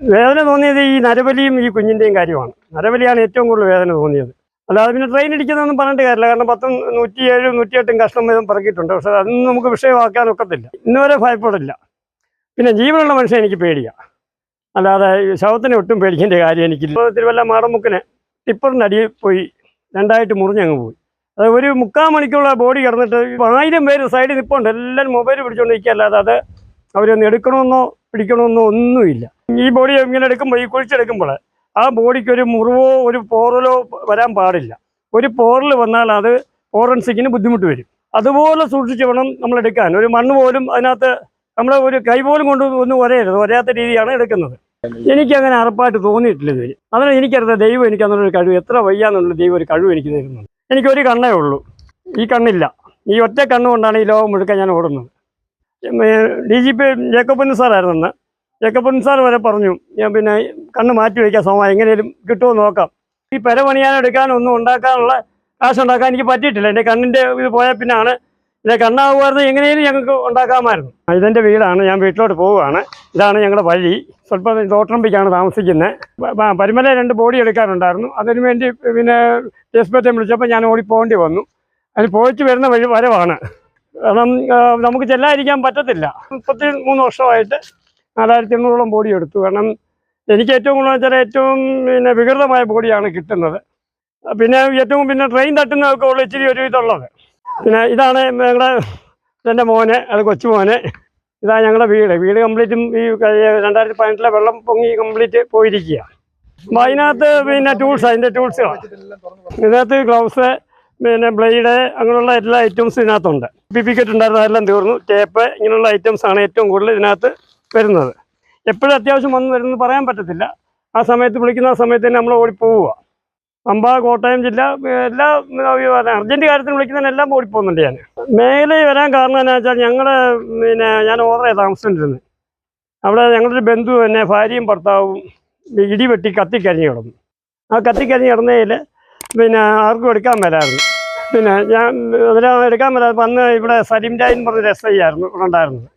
വേദന തോന്നിയത് ഈ നരബലിയും ഈ കുഞ്ഞിന്റെയും കാര്യമാണ്. നരബലിയാണ് ഏറ്റവും കൂടുതൽ വേദന തോന്നിയത്. അല്ലാതെ പിന്നെ ട്രെയിൻ ഇടിക്കുന്നതൊന്നും പറഞ്ഞിട്ട് കാര്യമില്ല. കാരണം പത്തും നൂറ്റിയേഴും നൂറ്റിയെട്ടും കഷ്ണം വീതം പറക്കിയിട്ടുണ്ട്. പക്ഷെ അതൊന്നും നമുക്ക് വിഷയമാക്കാൻ ഒക്കത്തില്ല. ഇന്നുവരെ ഭയപ്പെടില്ല. പിന്നെ ജീവനുള്ള മനുഷ്യൻ എനിക്ക് പേടിയാണ് അല്ലാതെ ശവത്തിന് ഒട്ടും പേടിക്കേണ്ട കാര്യം എനിക്കില്ല. തിരുവല്ല മാടമുക്കിന് ടിപ്പറിന്റെ അടിയിൽ പോയി രണ്ടായിട്ട് മുറിഞ്ഞങ്ങ് പോയി. അത് ഒരു മുക്കാൽ മണിക്കുള്ള ബോഡി കിടന്നിട്ട് ആയിരം പേര് സൈഡിൽ നിൽപ്പുണ്ട് എല്ലാവരും മൊബൈൽ പിടിച്ചുകൊണ്ട് നിൽക്കുകയല്ലാതെ അത് അവരൊന്ന് എടുക്കണമെന്നോ പിടിക്കണമെന്നോ ഒന്നുമില്ല. ഈ ബോഡി ഇങ്ങനെ എടുക്കുമ്പോൾ ഈ കുഴിച്ചെടുക്കുമ്പോൾ ആ ബോഡിക്ക് ഒരു മുറിവോ ഒരു പോറലോ വരാൻ പാടില്ല. ഒരു പോറൽ വന്നാൽ അത് ഫോറൻസിക്കിന് ബുദ്ധിമുട്ട് വരും. അതുപോലെ സൂക്ഷിച്ച് വേണം നമ്മൾ എടുക്കാൻ. ഒരു മണ്ണ് പോലും അതിനകത്ത് നമ്മൾ ഒരു കൈ പോലും കൊണ്ട് ഒന്നും ഒരയരുത് ഒരയാത്ത രീതിയാണ് എടുക്കുന്നത്. എനിക്കങ്ങനെ അറപ്പായിട്ട് തോന്നിയിട്ടില്ല ഇതുവരെ അതിന് എനിക്കറിയാം ദൈവം എനിക്ക് അതിനൊരു കഴിവ്. എത്ര വയ്യാന്നുള്ള ദൈവം ഒരു കഴിവ് എനിക്ക് തരുന്നുണ്ട്. എനിക്കൊരു കണ്ണേ ഉള്ളൂ. ഈ കണ്ണില്ല. ഈ ഒറ്റ കണ്ണുകൊണ്ടാണ് ഈ ലോകം മുഴുക്കാൻ ഞാൻ ഓടുന്നത്. ഡി ജി പി ജേക്കബൻ സാറായിരുന്നു അന്ന് ജേക്കബൻ സാർ വരെ പറഞ്ഞു ഞാൻ പിന്നെ കണ്ണ് മാറ്റി വയ്ക്കാം സോമ എങ്ങനെയും കിട്ടുമോ നോക്കാം. ഈ പെര പണിയാനോ എടുക്കാനോ ഒന്നും ഉണ്ടാക്കാനുള്ള കാശുണ്ടാക്കാൻ എനിക്ക് പറ്റിയിട്ടില്ല. എന്റെ കണ്ണിന്റെ ഇത് പോയാൽ പിന്നാണ് എന്റെ കണ്ണാകുമായിരുന്നു എങ്ങനെയും ഞങ്ങൾക്ക് ഉണ്ടാക്കാമായിരുന്നു. ഇതെന്റെ വീടാണ് ഞാൻ വീട്ടിലോട്ട് പോവുകയാണ്. ഇതാണ് ഞങ്ങളുടെ വഴി. സ്വല്പം തോട്ടറമ്പിക്കാണ് താമസിക്കുന്നത്. പരിമല രണ്ട് ബോഡി എടുക്കാനുണ്ടായിരുന്നു. അതിനു വേണ്ടി പിന്നെ ടെസ്പേറ്റം വിളിച്ചപ്പോൾ ഞാൻ ഓടി പോകേണ്ടി വന്നു. അതിന് പോയിട്ട് വരുന്ന വഴി വരവാണ്. കാരണം നമുക്ക് ചെല്ലാതിരിക്കാൻ പറ്റത്തില്ല. മുപ്പത്തി മൂന്ന് വർഷമായിട്ട് നാലായിരത്തി എണ്ണൂറോളം ബോഡി എടുത്തു. കാരണം എനിക്ക് ഏറ്റവും കൂടുതൽ വെച്ചാൽ ഏറ്റവും പിന്നെ വികൃതമായ ബോഡിയാണ് കിട്ടുന്നത്. പിന്നെ ഏറ്റവും പിന്നെ ട്രെയിൻ തട്ടുന്നതൊക്കെ ഉള്ള ഇച്ചിരി ഒരു ഇതുള്ളത്. പിന്നെ ഇതാണ് ഞങ്ങളുടെ എന്റെ മോന് അത് കൊച്ചു മോന്. ഇതാ ഞങ്ങളുടെ വീട്. വീട് കംപ്ലീറ്റും ഈ രണ്ടായിരത്തി പതിനെട്ടിലെ വെള്ളം പൊങ്ങി കംപ്ലീറ്റ് പോയിരിക്കുക അപ്പം അതിനകത്ത് പിന്നെ ടൂൾസ് അതിന്റെ ടൂൾസുകളാണ് ഇതിനകത്ത് ഗ്ലൗസ് പിന്നെ ബ്ലേഡ് അങ്ങനെയുള്ള എല്ലാ ഐറ്റംസും ഇതിനകത്തുണ്ട്. പിപ്പിക്കറ്റ് ഉണ്ടായിരുന്ന അതെല്ലാം തീർന്നു. ടേപ്പ് ഇങ്ങനെയുള്ള ഐറ്റംസ് ആണ് ഏറ്റവും കൂടുതൽ ഇതിനകത്ത് വരുന്നത്. എപ്പോഴും അത്യാവശ്യം വന്ന് വരുന്നത് പറയാൻ പറ്റത്തില്ല. ആ സമയത്ത് വിളിക്കുന്ന ആ സമയത്ത് തന്നെ നമ്മൾ ഓടിപ്പോവുക. പമ്പ കോട്ടയം ജില്ല എല്ലാ അർജന്റ് കാര്യത്തിന് വിളിക്കുന്നതിനെല്ലാം ഓടിപ്പോകുന്നുണ്ട് ഞാൻ. മേലെ വരാൻ കാരണം എന്നാ വെച്ചാൽ ഞങ്ങളുടെ പിന്നെ ഞാൻ ഓർഡർ ചെയ്ത താമസിച്ചിരുന്നത് അവിടെ ഞങ്ങളുടെ ബന്ധു തന്നെ ഭാര്യയും ഭർത്താവും ഇടിവെട്ടി കത്തിക്കരിഞ്ഞ് കിടന്നു. ആ കത്തിക്കരിഞ്ഞ് കിടന്നതിൽ പിന്നെ ആർക്കും എടുക്കാൻ മേലായിരുന്നു. പിന്നെ ഞാൻ അതിനെ എടുക്കാൻ പറ്റാതെ അന്ന് ഇവിടെ സലീം ടൈൻ എന്ന് പറഞ്ഞൊരു എസ് ഐ ആയിരുന്നു ഇവിടെ ഉണ്ടായിരുന്നത്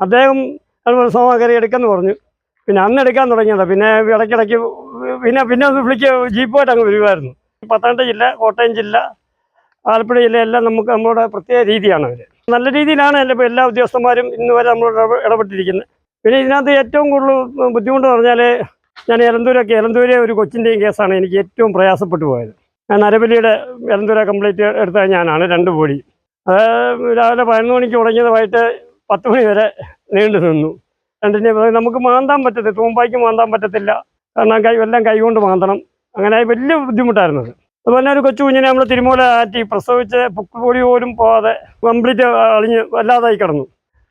അദ്ദേഹം അതുപോലെ സോമ കയറി എടുക്കാമെന്ന് പറഞ്ഞു. പിന്നെ അന്ന് എടുക്കാൻ തുടങ്ങിയതാണ് പിന്നെ ഇടയ്ക്കിടയ്ക്ക് പിന്നെ പിന്നെ ഒന്ന് വിളിക്കുക ജീപ്പുമായിട്ട് അങ്ങ് വരുമായിരുന്നു. പത്തനംതിട്ട ജില്ല കോട്ടയം ജില്ല ആലപ്പുഴ ജില്ല എല്ലാം നമുക്ക് നമ്മുടെ പ്രത്യേക രീതിയാണ് അവർ നല്ല രീതിയിലാണ് എല്ലാ എല്ലാ ഉദ്യോഗസ്ഥന്മാരും ഇന്ന് വരെ നമ്മളോട് ഇടപെട്ടിരിക്കുന്നത്. പിന്നെ ഇതിനകത്ത് ഏറ്റവും കൂടുതൽ ബുദ്ധിമുട്ട് പറഞ്ഞാൽ ഞാൻ എലന്തൂരൊക്കെ എലന്തൂരെ ഒരു കൊച്ചിന്റെയും കേസാണ് എനിക്ക് ഏറ്റവും പ്രയാസപ്പെട്ടു പോയത്. നരബലിയുടെ എലന്തൂര കംപ്ലീറ്റ് എടുത്ത ഞാനാണ് രണ്ട് ബോഡി അത് രാവിലെ പതിനൊന്ന് മണിക്ക് തുടങ്ങിയത് വൈകിട്ട് പത്ത് മണി വരെ നീണ്ടു നിന്നു. രണ്ടിനെ നമുക്ക് മാന്താൻ പറ്റത്തില്ല തൂമ്പായ്ക്ക് മാന്താൻ പറ്റത്തില്ല. കാരണം കൈ എല്ലാം കൈകൊണ്ട് മാന്തണം. അങ്ങനെ വലിയ ബുദ്ധിമുട്ടായിരുന്നത് അത്. അതുപോലെ ഒരു കൊച്ചു കുഞ്ഞിനെ നമ്മൾ തിരുമൂല ആറ്റി പ്രസവിച്ച് പൊക്കുപൊടി പോലും പോകാതെ കംപ്ലീറ്റ് അളിഞ്ഞ് വല്ലാതായി കിടന്നു.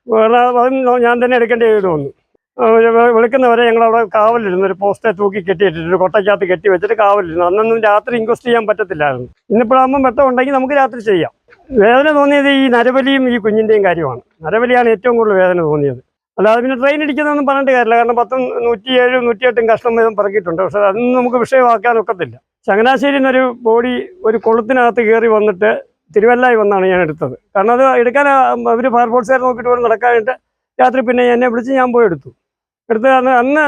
വേറെ അതും ഞാൻ തന്നെ എടുക്കേണ്ടി വന്നു. വെളുക്കുന്നവരെ ഞങ്ങൾ അവിടെ കാവലിരുന്നു. ഒരു പോസ്റ്റെ തൂക്കി കെട്ടിയിട്ടിട്ട് കൊട്ടയ്ക്കകത്ത് കെട്ടി വെച്ചിട്ട് കാവലിരുന്നു. അന്നൊന്നും രാത്രി ഇൻക്വസ്റ്റ് ചെയ്യാൻ പറ്റത്തില്ലായിരുന്നു. ഇന്നിപ്പോഴാകുമ്പോൾ വെട്ടം ഉണ്ടെങ്കിൽ നമുക്ക് രാത്രി ചെയ്യാം. വേദന തോന്നിയത് ഈ നരബലിയും ഈ കുഞ്ഞിന്റെയും കാര്യമാണ്. നരബലിയാണ് ഏറ്റവും കൂടുതൽ വേദന തോന്നിയത്. അല്ലാതെ പിന്നെ ട്രെയിൻ ഇടിക്കുന്നതൊന്നും പറഞ്ഞിട്ട് കാര്യമില്ല. കാരണം പത്തും നൂറ്റിയേഴും നൂറ്റിയെട്ടും കഷ്ണം വീതം പറക്കിയിട്ടുണ്ട്. പക്ഷെ അതൊന്നും നമുക്ക് വിഷയമാക്കാൻ ഒക്കത്തില്ല. ചങ്ങനാശ്ശേരിയിൽ നിന്നൊരു ബോഡി ഒരു കൊളുത്തിനകത്ത് കയറി വന്നിട്ട് തിരുവല്ലായി വന്നാണ് ഞാൻ എടുത്തത്. കാരണം അത് എടുക്കാൻ അവർ ഫയർഫോഴ്സുകാർ നോക്കിയിട്ട് പോലും നടക്കാനായിട്ട് രാത്രി പിന്നെ എന്നെ വിളിച്ച് ഞാൻ പോയി എടുത്തു. എടുത്ത് അന്ന് അന്ന്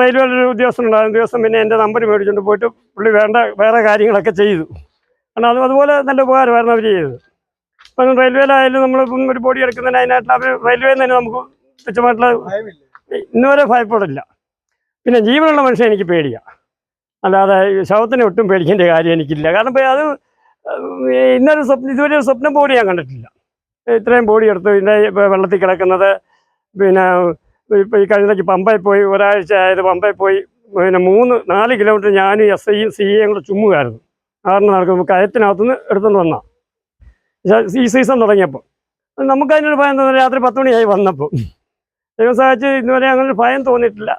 റെയിൽവേയിൽ ഒരു ഉദ്യോഗസ്ഥൻ ഉണ്ടായിരുന്നു. ദിവസം പിന്നെ എന്റെ നമ്പർ മേടിച്ചുകൊണ്ട് പോയിട്ട് പുള്ളി വേണ്ട വേറെ കാര്യങ്ങളൊക്കെ ചെയ്തു. കാരണം അത് അതുപോലെ നല്ല ഉപകാരമായിരുന്നു അവർ ചെയ്തത്. അപ്പം റെയിൽവേയിലായാലും നമ്മളിപ്പം ഒരു ബോഡി എടുക്കുന്നതിന് അതിനായിട്ടുള്ള അവർ റെയിൽവേയിൽ തന്നെ നമുക്ക് തുച്ഛമായിട്ടുള്ള ഇന്നുവരെ ഭയപ്പെടില്ല. പിന്നെ ജീവനുള്ള മനുഷ്യൻ എനിക്ക് പേടിയാണ് അല്ലാതെ ശവത്തിനെ ഒട്ടും പേടിക്കേണ്ട കാര്യം എനിക്കില്ല. കാരണം അത് ഇന്നൊരു സ്വപ്നം ഇതുവരെ ഒരു സ്വപ്നം ബോഡി ഞാൻ കണ്ടിട്ടില്ല. ഇത്രയും ബോഡി എടുത്തു ഇതിന്റെ വെള്ളത്തിൽ കിടക്കുന്നത് പിന്നെ ഇപ്പോൾ ഈ കഴിഞ്ഞ പമ്പയിൽ പോയി ഒരാഴ്ച ആയത് പമ്പയിൽ പോയി പിന്നെ മൂന്ന് നാല് കിലോമീറ്റർ ഞാനും എസ് ഐയും സി എയും കൂടെ ചുമ്മുമായിരുന്നു. കാരണം നടക്കും കയത്തിനകത്തുനിന്ന് എടുത്തുകൊണ്ട് വന്ന. ഈ സീസൺ തുടങ്ങിയപ്പോൾ നമുക്ക് അതിനൊരു ഭയം തോന്നുന്നു രാത്രി പത്ത് മണിയായി വന്നപ്പോൾ ദൈവം സഹായിച്ച് ഇതുവരെ അങ്ങനെ ഒരു ഭയം തോന്നിയിട്ടില്ല.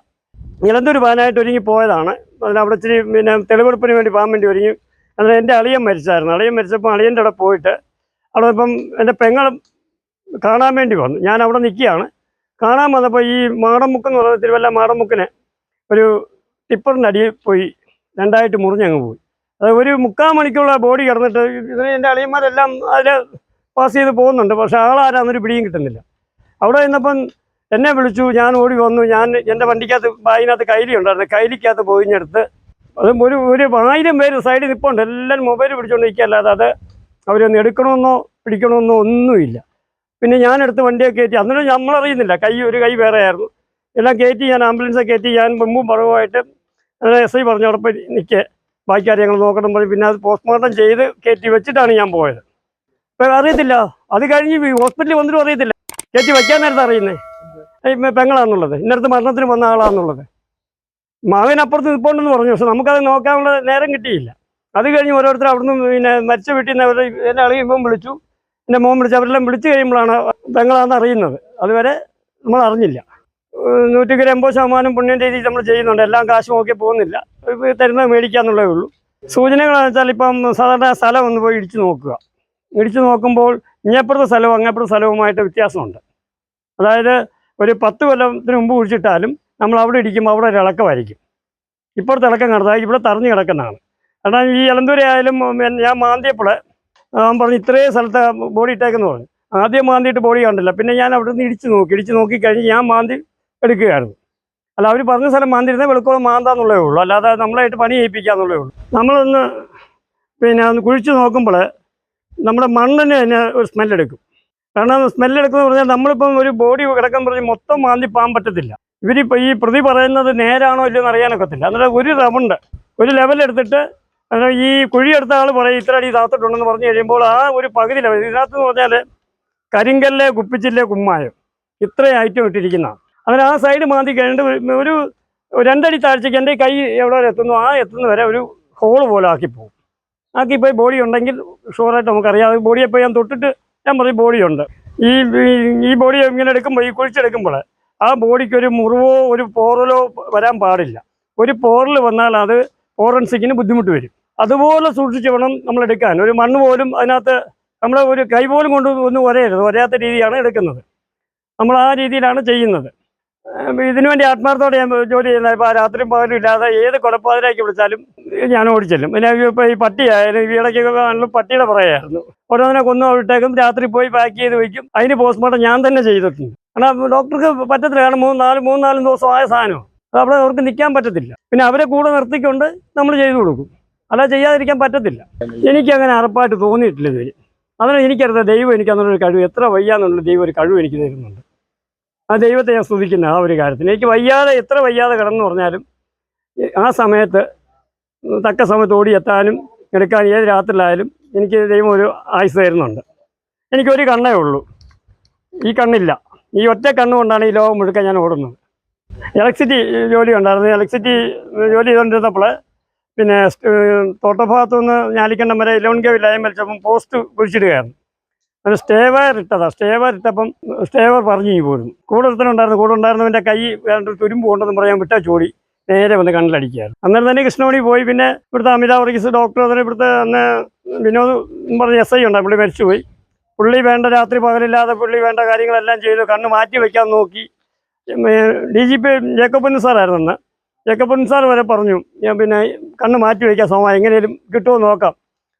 നിലന്തൊരു പാനായിട്ട് ഒരുങ്ങി പോയതാണ്. അവിടെ ഇച്ചിരി പിന്നെ തെളിവെടുപ്പിന് വേണ്ടി പോകാൻ വേണ്ടി ഒരുങ്ങി. അതിൽ എന്റെ അളിയൻ മരിച്ചായിരുന്നു. അളിയൻ മരിച്ചപ്പോൾ അളിയന്റെ അവിടെ പോയിട്ട് അവിടെ ഇപ്പം എന്റെ പെങ്ങളും കാണാൻ വേണ്ടി വന്നു. ഞാൻ അവിടെ നിൽക്കുകയാണ്. കാണാൻ വന്നപ്പോൾ ഈ മാടമുക്ക് എന്ന് പറയുന്നത് തിരുവല്ല മാടമുക്കിനെ ഒരു ടിപ്പറിന്റെ അടിയിൽ പോയി രണ്ടായിട്ട് മുറിഞ്ഞങ്ങ് പോയി. അത് ഒരു മുക്കാൽ മണിക്കുള്ള ബോഡി കിടന്നിട്ട് ഇതിന് എന്റെ അളിയന്മാരെല്ലാം അതിൽ പാസ് ചെയ്ത് പോകുന്നുണ്ട്. പക്ഷേ ആളാരാന്നൊരു പിടിയും കിട്ടുന്നില്ല. അവിടെ നിന്നപ്പം എന്നെ വിളിച്ചു ഞാൻ ഓടി വന്നു. ഞാൻ എന്റെ വണ്ടിക്കകത്ത് ബാഗിനകത്ത് കൈലി ഉണ്ടായിരുന്നു. കൈലിക്കകത്ത് പോയിഞ്ഞെടുത്ത് അത് ഒരു ഒരു ആയിരം പേര് സൈഡിൽ നിൽപ്പുണ്ട് എല്ലാവരും മൊബൈൽ പിടിച്ചുകൊണ്ട് നിൽക്കുകയല്ലാതെ അത് അവരൊന്ന് എടുക്കണമെന്നോ പിടിക്കണമെന്നോ ഒന്നുമില്ല. പിന്നെ ഞാൻ എടുത്ത് വണ്ടിയൊക്കെ കയറ്റി. അന്നേരം നമ്മളറിയുന്നില്ല. കൈ ഒരു കൈ വേറെ ആയിരുന്നു എല്ലാം കയറ്റി ഞാൻ ആംബുലൻസൊക്കെ കയറ്റി ഞാൻ മുമ്പും പുറകുമായിട്ട് എസ് ഐ പറഞ്ഞു ഉറപ്പ് നിൽക്കുക. നിൽക്കേ ബാക്കി കാര്യങ്ങൾ നോക്കണം പറഞ്ഞു പിന്നെ അത് പോസ്റ്റ്മോർട്ടം ചെയ്ത് കയറ്റി വെച്ചിട്ടാണ് ഞാൻ പോയത്. ഇപ്പം അറിയത്തില്ല. അത് കഴിഞ്ഞ് ഹോസ്പിറ്റലിൽ വന്നിട്ടും അറിയത്തില്ല. കയറ്റി വയ്ക്കാൻ നേരത്തെ അറിയുന്നത് പെങ്ങളാണെന്നുള്ളത് ഇന്നടുത്ത് മരണത്തിന് വന്ന ആളാണെന്നുള്ളത് മാവിനപ്പുറത്ത് നിൽപ്പുണ്ടെന്ന് പറഞ്ഞു. പക്ഷെ നമുക്കത് നോക്കാനുള്ള നേരം കിട്ടിയില്ല. അത് കഴിഞ്ഞ് ഓരോരുത്തർ അവിടുന്ന് പിന്നെ മരിച്ച വീട്ടിൽ നിന്ന് അവർ എന്നെ അളിയുമ്പം വിളിച്ചു. എന്റെ മോൻ വിളിച്ചു അവരെല്ലാം വിളിച്ചു കഴിയുമ്പോഴാണ് തങ്ങളാണെന്ന് അറിയുന്നത്. അതുവരെ നമ്മൾ അറിഞ്ഞില്ല. നൂറ്റിക്ക് എൺപത് ശതമാനം പുണ്യം രീതിയിൽ നമ്മൾ ചെയ്യുന്നുണ്ട്. എല്ലാം കാശ് നോക്കി പോകുന്നില്ല. തരുന്നത് മേടിക്കാന്നുള്ളതേ ഉള്ളൂ. സൂചനകളെന്ന് വെച്ചാൽ ഇപ്പം സാധാരണ സ്ഥലം ഒന്ന് പോയി ഇടിച്ചു നോക്കുക. ഇടിച്ചു നോക്കുമ്പോൾ ഇങ്ങപ്പുറത്തെ സ്ഥലവും അങ്ങപ്പുറത്തെ സ്ഥലവുമായിട്ട് വ്യത്യാസമുണ്ട്. അതായത് ഒരു പത്ത് കൊല്ലത്തിന് മുമ്പ് കുഴിച്ചിട്ടാലും നമ്മൾ അവിടെ ഇടിക്കുമ്പോൾ അവിടെ ഒരു ഇളക്കമായിരിക്കും. ഇപ്പോഴത്തെ ഇളക്കം കിടന്നാൽ ഇവിടെ തറഞ്ഞു കിടക്കുന്നതാണ്. കാരണം ഈ ഇളന്തൂര ആയാലും ഞാൻ മാന്തിയപ്പോൾ പറഞ്ഞു ഇത്രയും സ്ഥലത്ത് ബോഡി ഇട്ടേക്കെന്ന് പറഞ്ഞു. ആദ്യം മാന്തിയിട്ട് ബോഡി കണ്ടില്ല. പിന്നെ ഞാൻ അവിടെ നിന്ന് ഇടിച്ച് നോക്കി ഇടിച്ച് നോക്കി കഴിഞ്ഞ് ഞാൻ മാന്തി എടുക്കുകയായിരുന്നു. അല്ല അവർ പറഞ്ഞ സ്ഥലം മാന്തിരുന്ന വെളുക്കോളം മാന്താന്നുള്ളേ ഉള്ളൂ. അല്ലാതെ നമ്മളായിട്ട് പണി ചെയ്യിപ്പിക്കാന്നുള്ളേ ഉള്ളൂ. നമ്മളൊന്ന് പിന്നെ ഒന്ന് കുഴിച്ച് നോക്കുമ്പോൾ നമ്മുടെ മണ്ണിന് തന്നെ ഒരു സ്മെല്ലെടുക്കും കാരണം സ്മെല്ലെടുക്കുമെന്ന് പറഞ്ഞാൽ നമ്മളിപ്പം ഒരു ബോഡി കിടക്കാൻ പറഞ്ഞ് മൊത്തം മാന്തി പോകാൻ പറ്റത്തില്ല. ഇവരിപ്പോൾ ഈ പ്രതി പറയുന്നത് നേരാണോ ഇല്ലയോ എന്ന് അറിയാനൊക്കത്തില്ല. അന്നേരം ഒരു റൗണ്ട് ഒരു ലെവൽ എടുത്തിട്ട് ഈ കുഴി എടുത്ത ആൾ പറയും ഇത്ര അടി താത്തിട്ടുണ്ടെന്ന് പറഞ്ഞു കഴിയുമ്പോൾ ആ ഒരു പകുതി ലെവൽ. ഇതിനകത്ത് എന്ന് പറഞ്ഞാൽ കരിങ്കല്ല് കുപ്പിച്ചില്ല് കുമ്മായം ഇത്രയും ഐറ്റം ഇട്ടിരിക്കുന്ന. അങ്ങനെ ആ സൈഡ് മാന്തി കഴിഞ്ഞിട്ട് ഒരു- രണ്ടടി താഴ്ചയ്ക്ക് എന്റെ കൈ എവിടെ വരെ എത്തുന്നു ആ എത്തുന്ന വരെ ഒരു ഹോൾ പോലെ ആക്കിപ്പോവും ആക്കിപ്പോയി ബോഡി ഉണ്ടെങ്കിൽ ഷുവറായിട്ട് നമുക്കറിയാം. ബോഡിയെ പോയി ഞാൻ തൊട്ടിട്ട് ഞാൻ പറയും ബോഡിയുണ്ട് ഈ- ഈ ബോഡി ഇങ്ങനെ എടുക്കുമ്പോൾ ഈ കുഴിച്ചെടുക്കുമ്പോൾ ആ ബോഡിക്ക് ഒരു മുറിവോ ഒരു പോറലോ വരാൻ പാടില്ല. ഒരു പോറൽ വന്നാൽ അത് ഫോറൻസിക്കിന് ബുദ്ധിമുട്ട് വരും. അതുപോലെ സൂക്ഷിച്ച് വേണം നമ്മൾ എടുക്കാൻ. ഒരു മണ്ണ് പോലും അതിനകത്ത് നമ്മൾ ഒരു കൈ പോലും കൊണ്ട് ഒന്നും ഒരയരുത് ഒരയാത്ത രീതിയാണ് എടുക്കുന്നത്. നമ്മൾ ആ രീതിയിലാണ് ചെയ്യുന്നത്. ഇതിനു വേണ്ടി ആത്മാർത്ഥത്തോടെ ഞാൻ ജോലി ചെയ്യുന്നത് ഇപ്പോൾ രാത്രിയും പകലും ഇല്ലാതെ ഏത് കുഴപ്പത്തിലേക്ക് വിളിച്ചാലും ഞാൻ ഓടിച്ചെല്ലും. പിന്നെ ഇപ്പോൾ ഈ പട്ടിയായാലും ഇടയ്ക്കൊക്കെ ആണെങ്കിലും പട്ടിയുടെ പറയായിരുന്നു ഓരോന്നിനെ കൊന്നു വിട്ടേക്കും രാത്രി പോയി പാക്ക് ചെയ്ത് വയ്ക്കും. അതിന് പോസ്റ്റ്മോർട്ടം ഞാൻ തന്നെ ചെയ്തിട്ടുണ്ട്. കാരണം ഡോക്ടർക്ക് പറ്റത്തില്ല. കാരണം മൂന്ന് നാല് മൂന്ന് നാലും ദിവസം ആയ സാധനം അപ്പോൾ അവിടെ അവർക്ക് നിൽക്കാൻ പറ്റത്തില്ല. പിന്നെ അവരെ കൂടെ നിർത്തിക്കൊണ്ട് നമ്മൾ ചെയ്തു കൊടുക്കും. അല്ല ചെയ്യാതിരിക്കാൻ പറ്റത്തില്ല. എനിക്ക് അങ്ങനെ അറപ്പായിട്ട് തോന്നിയിട്ടില്ല ഇതുവരെ. അതിന് എനിക്കറിയാം ദൈവം എനിക്ക് അന്നൊരു കഴിവ് എത്ര വയ്യാന്നുള്ള ദൈവം ഒരു കഴിവ് എനിക്ക് തരുന്നുണ്ട്. ആ ദൈവത്തെ ഞാൻ സ്തുതിക്കുന്ന ആ ഒരു കാര്യത്തിന്. എനിക്ക് വയ്യാതെ എത്ര വയ്യാതെ കിടന്നു പറഞ്ഞാലും ആ സമയത്ത് തക്ക സമയത്ത് ഓടി എത്താനും എടുക്കാൻ ഏത് രാത്രിയിലായാലും എനിക്ക് ദൈവം ഒരു ആയുസ് തരുന്നുണ്ട്. എനിക്കൊരു കണ്ണേ ഉള്ളൂ. ഈ കണ്ണില്ല. ഈ ഒറ്റ കണ്ണുകൊണ്ടാണ് ഈ ലോകം മുഴുക്കാൻ ഞാൻ ഓടുന്നത്. ഇലക്ട്രിസിറ്റി ജോലി ഉണ്ടായിരുന്നു. ഇലക്ട്രിസിറ്റി ജോലി ചെയ്തുകൊണ്ടിരുന്നപ്പോൾ പിന്നെ തോട്ടഭാഗത്തു നിന്ന് ഞാലിക്കണ്ടം വരെ ഇലവൻ കെ ലയം വലിച്ചപ്പം പോസ്റ്റ് കുഴിച്ചിടുകയായിരുന്നു. അത് സ്റ്റേ വയർ ഇട്ടതാ. സ്റ്റേ വയർ ഇട്ടപ്പം സ്റ്റേവർ പറഞ്ഞു പോലും കൂടെ ഒരുത്തനുണ്ടായിരുന്നു കൂടെ ഉണ്ടായിരുന്നവന്റെ കൈ വേണ്ട തുരുമ്പ് കൊണ്ടെന്ന് പറയാൻ വിട്ടാ ചോടി. നേരെ വന്ന് കണ്ണിലടിക്കുകയായിരുന്നു. അന്നേരം തന്നെ കൃഷ്ണമണി പോയി. പിന്നെ ഇവിടുത്തെ അമിത വർഗീസ് ഡോക്ടർ അതിന് ഇവിടുത്തെ അന്ന് വിനോദ് പറഞ്ഞ എസ് ഐ ഉണ്ടായി പുള്ളി മരിച്ചുപോയി. പുള്ളി വേണ്ട രാത്രി പകലില്ലാതെ പുള്ളി വേണ്ട കാര്യങ്ങളെല്ലാം ചെയ്തു. കണ്ണ് മാറ്റി വയ്ക്കാൻ നോക്കി. ഡി ജി പി ജേക്കബ് സാറായിരുന്നു അന്ന്. ജേക്കബൻ സാർ വരെ പറഞ്ഞു ഞാൻ പിന്നെ കണ്ണ് മാറ്റി വയ്ക്കാം സോമ എങ്ങനെയും കിട്ടുമോ നോക്കാം.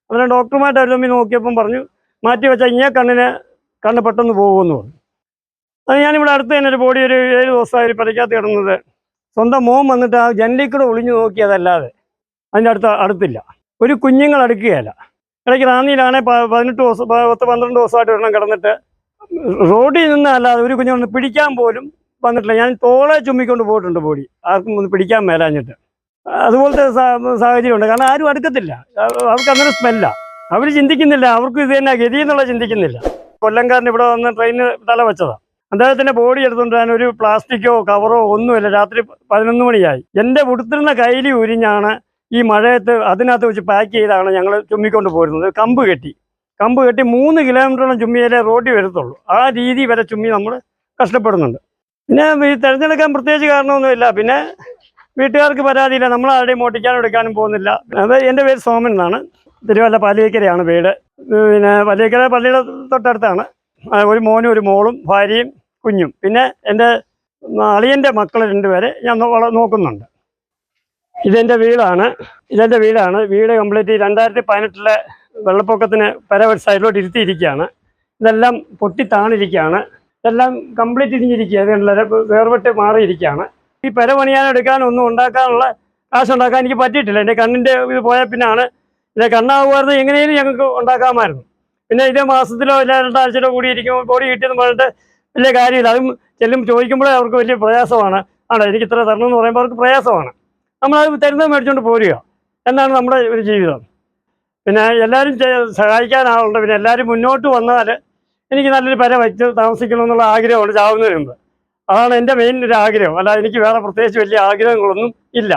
അങ്ങനെ ഡോക്ടറുമായിട്ട് അവർ തമ്മിൽ നോക്കിയപ്പം പറഞ്ഞു മാറ്റി വെച്ചാൽ ഇങ്ങനെ കണ്ണിന് കണ്ണ് പെട്ടെന്ന് പോകുമെന്ന് പറഞ്ഞു. അത് ഞാനിവിടെ അടുത്ത് തന്നെ ഒരു ബോഡി ഒരു ഏഴ് ദിവസമായി ഒരു പരിക്കകത്ത് കിടന്നത്. സ്വന്തം മോം വന്നിട്ട് ആ ജനലിൽ കൂടെ ഒളിഞ്ഞു നോക്കിയതല്ലാതെ അതിന്റെ അടുത്ത് അടുത്തില്ല. ഒരു കുഞ്ഞുങ്ങൾ അടുക്കുകയല്ല. ഇടയ്ക്ക് റാന്നിയിലാണെ പതിനെട്ട് ദിവസം പത്ത് പന്ത്രണ്ട് ദിവസമായിട്ട് ഒരെണ്ണം കിടന്നിട്ട് റോഡിൽ നിന്നല്ലാതെ ഒരു കുഞ്ഞുങ്ങൾ പിടിക്കാൻ പോലും വന്നിട്ടില്ല. ഞാൻ തോളെ ചുമ്മിക്കൊണ്ട് പോയിട്ടുണ്ട് ബോഡി. ആർക്കും ഒന്ന് പിടിക്കാൻ മേലാഞ്ഞിട്ട്. അതുപോലത്തെ സാഹചര്യമുണ്ട്. കാരണം ആരും അടുക്കത്തില്ല. അവ- അവർക്ക് അങ്ങനെ സ്മെല്ല അവർ ചിന്തിക്കുന്നില്ല. അവർക്ക് ഇത് തന്നെ ഗതി എന്നുള്ള ചിന്തിക്കുന്നില്ല. കൊല്ലംകാരൻ ഇവിടെ വന്ന് ട്രെയിന് തല വെച്ചതാണ് അദ്ദേഹത്തിന്റെ ബോഡി എടുത്തുകൊണ്ട് ഞാൻ ഒരു പ്ലാസ്റ്റിക്കോ കവറോ ഒന്നുമില്ല. രാത്രി പതിനൊന്ന് മണിയായി. എന്റെ ഉടുത്തിരുന്ന കൈലി ഉരിഞ്ഞാണ് ഈ മഴയത്ത് അതിനകത്ത് വെച്ച് പാക്ക് ചെയ്താണ് ഞങ്ങൾ ചുമ്മിക്കൊണ്ട് പോരുന്നത് കമ്പ് കെട്ടി. കമ്പ് കെട്ടി മൂന്ന് കിലോമീറ്ററോളം ചുമ്മിയാലേ റോഡിൽ വരത്തുള്ളൂ. ആ രീതി വരെ ചുമ്മി നമ്മൾ കഷ്ടപ്പെടുന്നുണ്ട്. പിന്നെ തെരഞ്ഞെടുക്കാൻ പ്രത്യേകിച്ച് കാരണമൊന്നുമില്ല. പിന്നെ വീട്ടുകാർക്ക് പരാതിയില്ല. നമ്മൾ ആരുടെയും ഓട്ടിക്കാനും എടുക്കാനും പോകുന്നില്ല. അത് എന്റെ പേര് സോമൻ എന്നാണ്. തിരുവല്ല പാലിയേക്കരയാണ് വീട്. പിന്നെ പാലിയേക്കര പള്ളിയുടെ തൊട്ടടുത്താണ്. ഒരു മോനും ഒരു മോളും ഭാര്യയും കുഞ്ഞും. പിന്നെ എന്റെ അളിയന്റെ മക്കൾ രണ്ടുപേരെ ഞാൻ നോക്കുന്നുണ്ട്. ഇതെന്റെ വീടാണ്. ഇതെന്റെ വീടാണ്. വീട് കംപ്ലീറ്റ് രണ്ടായിരത്തി പതിനെട്ടിലെ വെള്ളപ്പൊക്കത്തിന് പല സൈഡിലോട്ട് ഇരുത്തിയിരിക്കുകയാണ്. ഇതെല്ലാം പൊട്ടി താണിരിക്കുകയാണ്. എല്ലാം കംപ്ലീറ്റ് ഇടിഞ്ഞിരിക്കുക അതുകൊണ്ടുള്ള വേർപെട്ട് മാറിയിരിക്കുകയാണ്. ഈ പെര പണിയാൻ എടുക്കാനും ഒന്നും ഉണ്ടാക്കാനുള്ള കാശുണ്ടാക്കാൻ എനിക്ക് പറ്റിയിട്ടില്ല. എന്റെ കണ്ണിന്റെ ഇത് പോയാൽ പിന്നാണ് എന്റെ കണ്ണാകുമായിരുന്നു എങ്ങനെയും ഞങ്ങൾക്ക് ഉണ്ടാക്കാമായിരുന്നു. പിന്നെ ഇതേ മാസത്തിലോ ഇല്ല രണ്ടാഴ്ചയിലോ കൂടി ഇരിക്കുമ്പോൾ കിട്ടിയെന്ന് പറഞ്ഞിട്ട് വലിയ കാര്യമില്ല. അതും ചെല്ലും ചോദിക്കുമ്പോഴേ അവർക്ക് വലിയ പ്രയാസമാണ്. ആണോ? എനിക്ക് ഇത്ര തരണം എന്ന് പറയുമ്പോൾ അവർക്ക് പ്രയാസമാണ്. നമ്മളത് തരുന്നത് മേടിച്ചുകൊണ്ട് പോരുക. എന്നാണ് നമ്മുടെ ഒരു ജീവിതം. പിന്നെ എല്ലാവരും സഹായിക്കാനാളുണ്ട് പിന്നെ എല്ലാവരും മുന്നോട്ട് വന്നാൽ എനിക്ക് നല്ലൊരു പെര വെച്ച് താമസിക്കണമെന്നുള്ള ആഗ്രഹമുണ്ട് ചാവുന്നതിന് മുമ്പ് അതാണ് എന്റെ മെയിൻ ഒരു ആഗ്രഹം. അല്ല എനിക്ക് വേറെ പ്രത്യേകിച്ച് വലിയ ആഗ്രഹങ്ങളൊന്നും ഇല്ല.